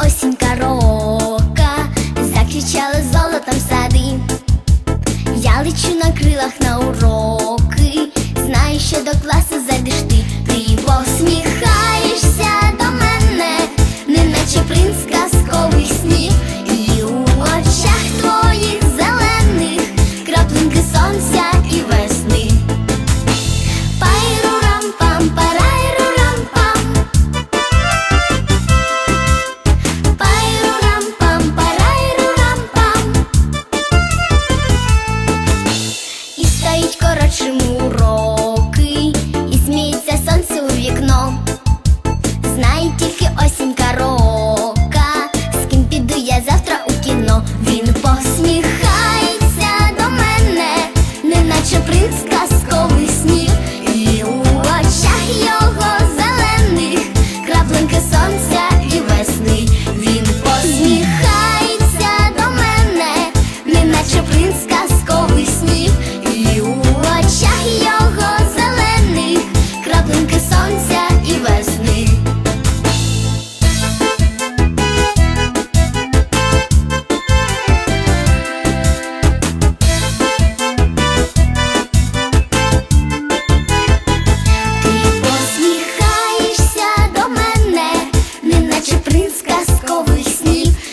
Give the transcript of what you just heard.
осінька рока, закричали золотом сади, я лечу на крылах на sleep